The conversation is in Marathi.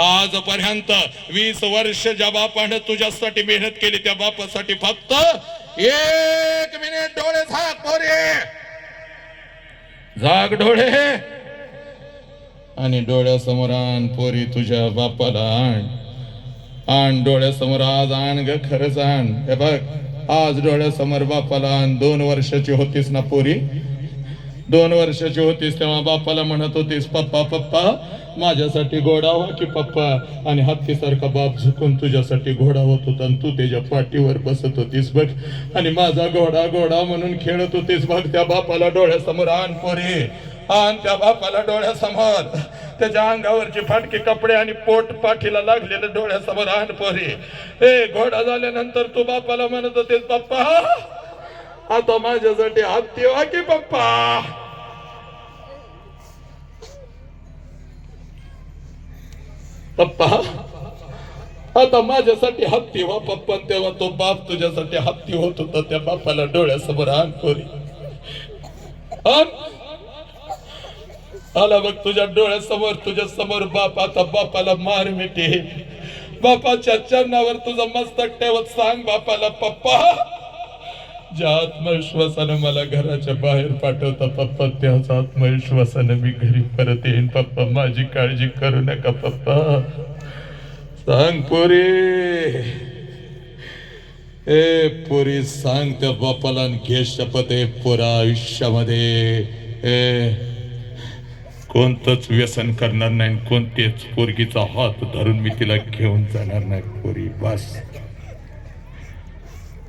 आजपर्यंत वीस वर्ष ज्या बापानं तुझ्यासाठी मेहनत केली त्या बापासाठी फक्त एक मिनिट डोळे झाक पोरे झाक डोळे. आणि डोळ्यासमोर आण पोरी तुझ्या बापाला आण. आण डोळ्यासमोर आज आण ग खरंच आण हे बघ आज डोळ्यासमोर बापाला आण. दोन वर्षाची होतीस ना पोरी? दोन वर्षाची होतीस तेव्हा बापाला म्हणत होतीस पप्पा पप्पा माझ्यासाठी घोडा हो की पप्पा. आणि हत्तीसारखा बाप झुकून तुझ्यासाठी घोडा होत होता आणि तू त्याच्या पाठीवर बसत होतीस बघ. आणि माझा घोडा घोडा म्हणून खेळत होतीस बघ त्या बापाला डोळ्यासमोर आण पोरी. आण त्या बापाला डोळ्यासमोर. त्याच्या अंगावरचे फाटके कपडे आणि पोट पाठीला लागलेलं डोळ्यासमोर आण पोरी. ए घोडा झाल्यानंतर तू बापाला म्हणत होतीस पप्पा आता माझ्यासाठी हत्ती वा की पप्पा. पप्पा आता माझ्यासाठी हत्ती व्हा पप्पा तेव्हा तो बाप तुझ्यासाठी हत्ती होत होता. त्या बापाला डोळ्यासमोर आण. आला बघ तुझ्या डोळ्यासमोर तुझ्या समोर बाप. आता बापाला मार मिटे. बापाच्या चरणावर तुझं मस्तक ठेवत सांग बापाला पप्पा. ज्या आत्मविश्वासानं मला घराच्या बाहेर पाठवता पप्पा त्याच आत्मविश्वासानं मी घरी परत येईन. पप्पा माझी काळजी करू नका पप्पा. सांग पोरी. ए पोरी सांग त्या बापाला घे शपथ आहे पोरा आयुष्यामध्ये. ए कोणतंच व्यसन करणार नाही कोणतेच पोरगीचा हात धरून मी तिला घेऊन जाणार नाही पोरी. बस.